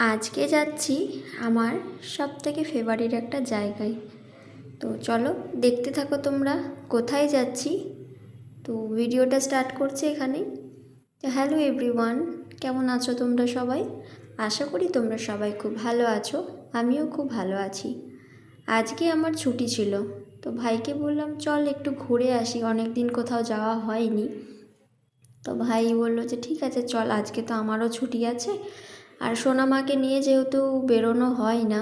আজকে যাচ্ছি আমার সব থেকে ফেভারিট একটা জায়গায়। তো চলো দেখতে থাকো তোমরা কোথায় যাচ্ছি। তো ভিডিওটা স্টার্ট করছে এখানে তো হ্যালো এভরিওয়ান কেমন আছো তোমরা সবাই? আশা করি তোমরা সবাই খুব ভালো আছো, আমিও খুব ভালো আছি। আজকে আমার ছুটি ছিল, তো ভাইকে বললাম, চল একটু ঘুরে আসি অনেক দিন কোথাও যাওয়া হয়নি। তো ভাই বলল যে, ঠিক আছে, চল, আজকে তো আমারও ছুটি আছে। আর সোনামাকে নিয়ে যেহেতু বেরোনো হয় না,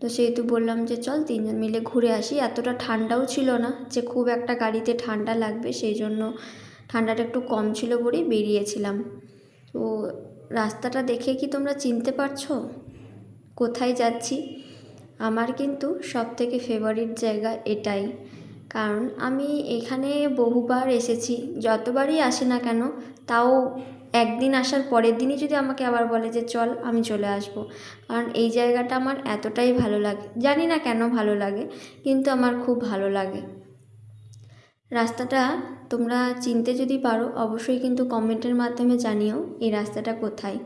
তো সেহেতু বললাম যে চল তিনজন মিলে ঘুরে আসি। এতটা ঠান্ডাও ছিল না যে খুব একটা গাড়িতে ঠান্ডা লাগবে, সেই জন্য ঠান্ডাটা একটু কম ছিল বলেই বেরিয়েছিলাম। তো রাস্তাটা দেখে কি তোমরা চিনতে পারছ? কোথায় যাচ্ছি? আমার কিন্তু সব থেকে ফেভারিট জায়গা এটাই। কারণ আমি এখানে বহুবার এসেছি, যতবারই আসি না কেন, তাও একদিন আসার পরের দিনই যদি আমাকে আবার বলে যে, চল, আমি চলে আসব। কারণ এই জায়গাটা আমার এতটাই ভালো লাগে, জানি না কেন ভালো লাগে, কিন্তু আমার খুব ভালো লাগে। রাস্তাটা তোমরা চিনতে যদি পারো, অবশ্যই কিন্তু কমেন্টের মাধ্যমে জানিও এই রাস্তাটা কোথায়।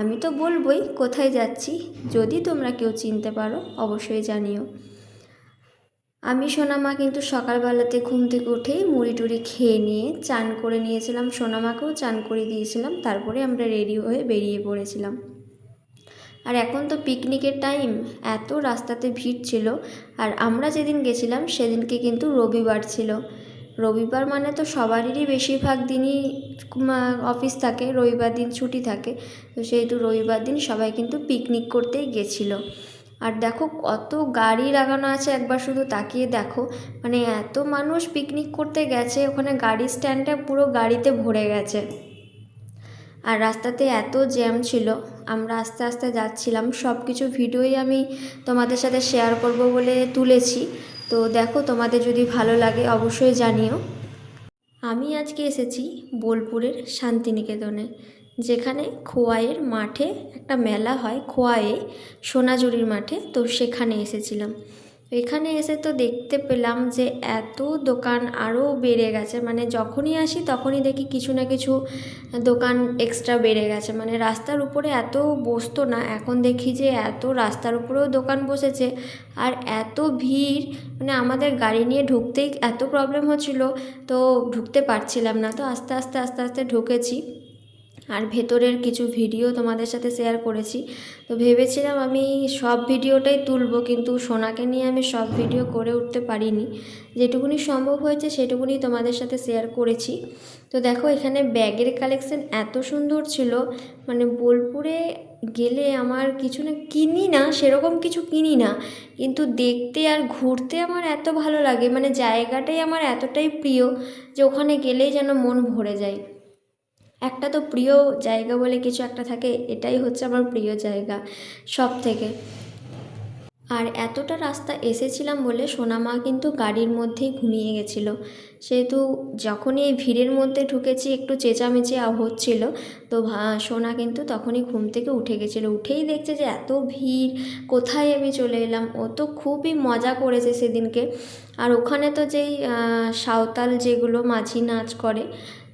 আমি তো বলবই কোথায় যাচ্ছি, যদি তোমরা কেউ চিনতে পারো, অবশ্যই জানিও। আমি সোনামা কিন্তু সকালবেলাতে ঘুম থেকে উঠেই মুড়ি টুড়ি খেয়ে নিয়ে চান করে নিয়েছিলাম। সোনামাকেও চান করে দিয়েছিলাম, তারপরে আমরা রেডি হয়ে বেরিয়ে পড়েছিলাম। আর এখন তো পিকনিকের টাইম, এত রাস্তাতে ভিড় ছিল। আর আমরা যেদিন গেছিলাম, সেদিনকে কিন্তু রবিবার ছিল। রবিবার মানে তো সবারই বেশিরভাগ দিনই অফিস থাকে, রবিবার দিন ছুটি থাকে। তো সেহেতু রবিবার দিন সবাই কিন্তু পিকনিক করতেই গেছিল। আর দেখো কত গাড়ি লাগানো আছে, একবার শুধু তাকিয়ে দেখো। মানে এত মানুষ পিকনিক করতে গেছে, ওখানে গাড়ি স্ট্যান্ডটা পুরো গাড়িতে ভরে গেছে। আর রাস্তাতে এত জ্যাম ছিল, আমরা আস্তে আস্তে যাচ্ছিলাম। সব কিছু ভিডিওই আমি তোমাদের সাথে শেয়ার করব বলে তুলেছি। তো দেখো তোমাদের যদি ভালো লাগে অবশ্যই জানিও। আমি আজকে এসেছি বোলপুরের শান্তিনিকেতনে। যেখানে খোয়াইয়ের মাঠে একটা মেলা হয়, খোয়াইয়ে সোনাঝুরির মাঠে। তো সেখানে এসেছিলাম। এখানে এসে তো দেখতে পেলাম যে এত দোকান আরও বেড়ে গেছে। মানে যখনই আসি তখনই দেখি কিছু না কিছু দোকান এক্সট্রা বেড়ে গেছে। মানে রাস্তার উপরে এত বসতো না, এখন দেখি যে এত রাস্তার উপরেও দোকান বসেছে। আর এত ভিড় মানে আমাদের গাড়ি নিয়ে ঢুকতেই এত প্রবলেম হচ্ছিল, তো ঢুকতে পারছিলাম না। তো আস্তে আস্তে আস্তে আস্তে ঢুকেছি। আর ভেতরের কিছু ভিডিও তোমাদের সাথে শেয়ার করেছি। তো ভেবেছিলাম আমি সব ভিডিওটাই তুলব, কিন্তু সোনাকে নিয়ে আমি সব ভিডিও করে উঠতে পারিনি। যেটুকুনি সম্ভব হয়েছে সেটুকুনি তোমাদের সাথে শেয়ার করেছি। তো দেখো, এখানে ব্যাগের কালেকশন এত সুন্দর ছিল মানে বোলপুরে গেলে আমার কিছু না, কিনি না, সেরকম কিছু কিনি না, কিন্তু দেখতে আর ঘুরতে আমার এত ভালো লাগে মানে জায়গাটাই আমার এতটাই প্রিয় যে ওখানে গেলেই যেন মন ভরে যায়। একটা তো প্রিয় জায়গা বলে কিছু একটা থাকে, এটাই হচ্ছে আমার প্রিয় জায়গা সব থেকে আর এতটা রাস্তা এসেছিলাম বলে সোনামা কিন্তু গাড়ির মধ্যেই ঘুমিয়ে গেছিল। সেহেতু যখনই এই ভিড়ের মধ্যে ঢুকেছি, একটু চেঁচামেচি হচ্ছিল, তো সোনা কিন্তু তখনই ঘুম থেকে উঠে গেছিল। উঠেই দেখছে যে এত ভিড়, কোথায় আমি চলে এলাম? ও তো খুবই মজা করেছে সেদিনকে। আর ওখানে তো যেই সাঁওতাল যেগুলো মাঝি নাচ করে,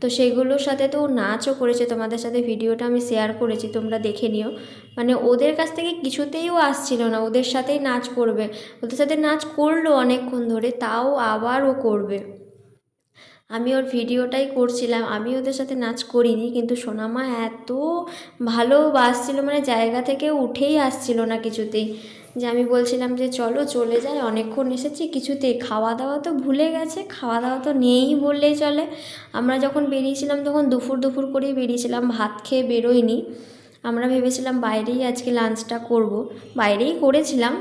তো সেগুলোর সাথে তো ও নাচও করেছে। তোমাদের সাথে ভিডিওটা আমি শেয়ার করেছি, তোমরা দেখে নিও। মানে ওদের কাছ থেকে কিছুতেই ও আসছিল না, ওদের সাথেই নাচ করবে। ওদের সাথে নাচ করল অনেকক্ষণ ধরে, তাও আবার ও করবে। আমি ওর ভিডিওটাই করছিলাম, আমি ওদের সাথে নাচ করিনি, কিন্তু সোনামা এত ভালো বাসছিল মানে জায়গা থেকে উঠেই আসছিল না কিছুতেই। যে আমি বলছিলাম যে, চলো চলে যাই, অনেকক্ষণ এসেছি, কিছুতেই খাওয়া দাওয়া তো ভুলে গেছে, খাওয়া দাওয়া তো নেই বললেই চলে। আমরা যখন বেরিয়েছিলাম, তখন দুপুর দুপুর করেই বেরিয়েছিলাম, ভাত খেয়ে বেরোইনি। আমরা ভেবেছিলাম বাইরেই আজকে লাঞ্চটা করব। বাইরেই করেছিলাম।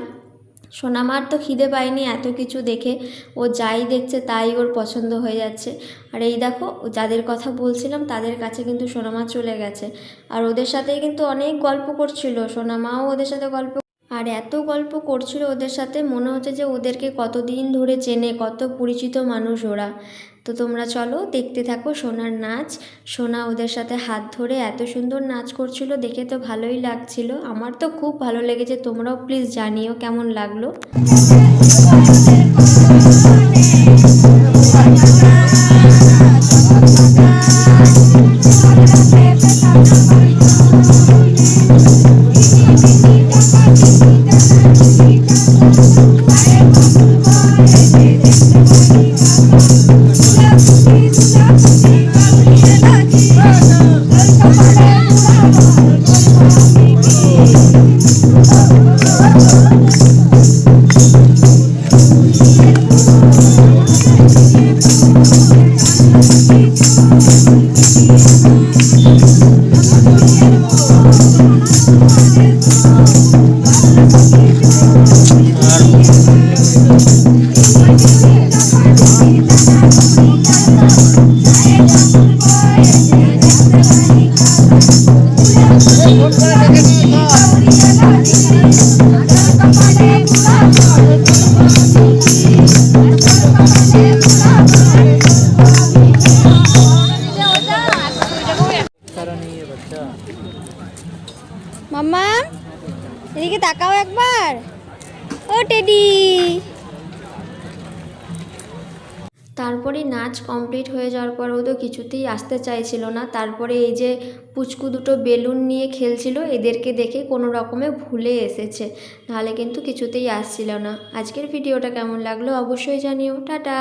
সোনামার তো খিদে পায়নি, এত কিছু দেখে ও যাই দেখছে তাই ওর পছন্দ হয়ে যাচ্ছে। আর এই দেখো, যাদের কথা বলছিলাম তাদের কাছে কিন্তু সোনামা চলে গেছে। আর ওদের সাথেই কিন্তু অনেক গল্প করছিল। সোনামাও ওদের সাথে গল্প আর এত গল্প করছিল ওদের সাথে, মনে হচ্ছে যে ওদেরকে কতদিন ধরে চেনে, কত পরিচিত মানুষ ওরা। তো তোমরা চলো দেখতে থাকো সোনার নাচ। সোনা ওদের সাথে হাত ধরে এত সুন্দর নাচ করছিল, দেখে তো ভালোই লাগছিল। আমার তো খুব ভালো লেগেছে, তোমরাও প্লিজ জানিও কেমন লাগল। মাম্মা এদিকে তাকাও একবার। ও টেডি। তারপরে নাচ কমপ্লিট হয়ে যাওয়ার পর ও তো কিছুতেই আসতে চাইছিল না। তারপরে এই যে পুচকু দুটো বেলুন নিয়ে খেলছিল, এদেরকে দেখে কোনো রকমে ভুলে এসেছে। নাহলে কিন্তু কিছুতেই আসছিল না। আজকের ভিডিওটা কেমন লাগল অবশ্যই জানিও। টাটা।